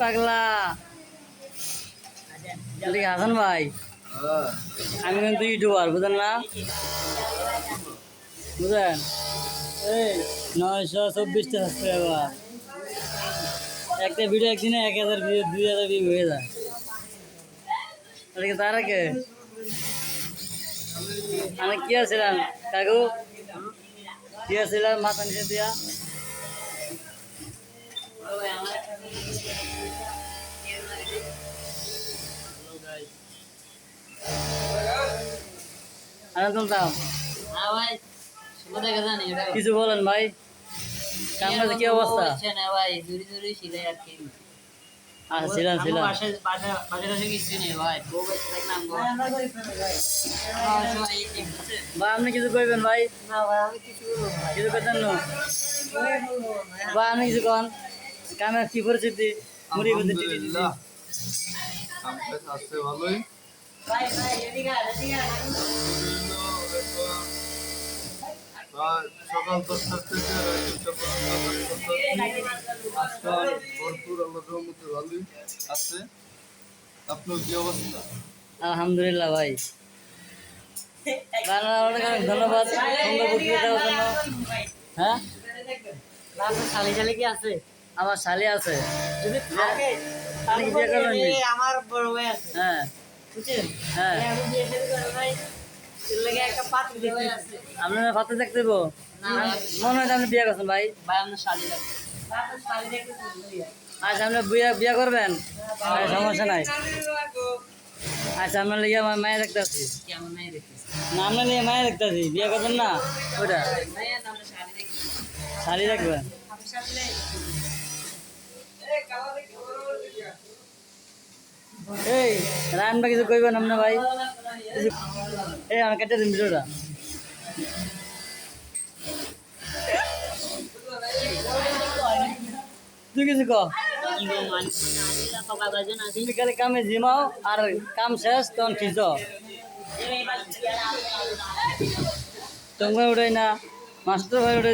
পাগলা। হাসান ভাই। আমি কিন্তু ইউটিউবার, বুঝেন না? বুঝলেন নয়শো চব্বিশটা সাবস্ক্রাইবার একটা ভিডিও একদিনে এক হাজার ভিউ দুই হাজার ভিউ হয়ে যায়। তারা কে আমি কি আছিলাম? কাকু? কি আছিলাম? মাথা নিচে দিয়া। কিছু বলেন ভাই কামড়াতে কি অবস্থা ভাই আর কি আচ্ছা ছিলাম ছিলাম। বা আপনি কিছু কইবেন ভাই না কিছু বলব না ভাই। কিছু পেতেন না আমি বলব না। বা আপনি কিছু কন কামের কি পরিস্থিতি মুড়ি আলহামদুলিল্লাহ কামকাজ ভালোই ভাই ভাই এদিকে আয়, এদিকে আয়। আর সকাল দশটার থেকে রাত দুটা পর্যন্ত আজকাল ভরপুর আল্লাহ রহমতে ভালোই আছে। আপনার কি অবস্থা? আলহামদুলিল্লাহ ভাই। অনেক অনেক ধন্যবাদ। সুন্দর বক্তৃতা হ্যাঁ? কি আছে? আমার শালি আছে। যদি থাকে বিয়ে করবেন আমার বড় ভাই আছে। হ্যাঁ। বুঝছেন? হ্যাঁ। আমি বিয়ে শাদী ভাই এর লাগে একটা পাত্র দেখতে আপনার পাত্র দেখতে দেবো? মনে হয় আপনি বিয়ে করছেন ভাই। ভাই আপনার শালি আচ্ছা আপনি বিয়ে বিয়ে করবেন? আচ্ছা, সমস্যা নাই। আচ্ছা আপনার লিগে আমার মায়ের দেখতে আসছি দেখতেছি না আপনার লিগে মায়ের দেখতে আসছি বিয়ে করবেন না? দেখি শালি দেখবেন আপনি শালি নেই এই, রান বা কিছু কইবেন আপনি ভাই। এই, আমার কেটে দিন ভিডিওটা। তুই কিছু তুমি খালি কামে জিমাও, আর কাম শেষ, তখন খিচ। তোমার উঠাই না, মাস্টার ভাই উঠে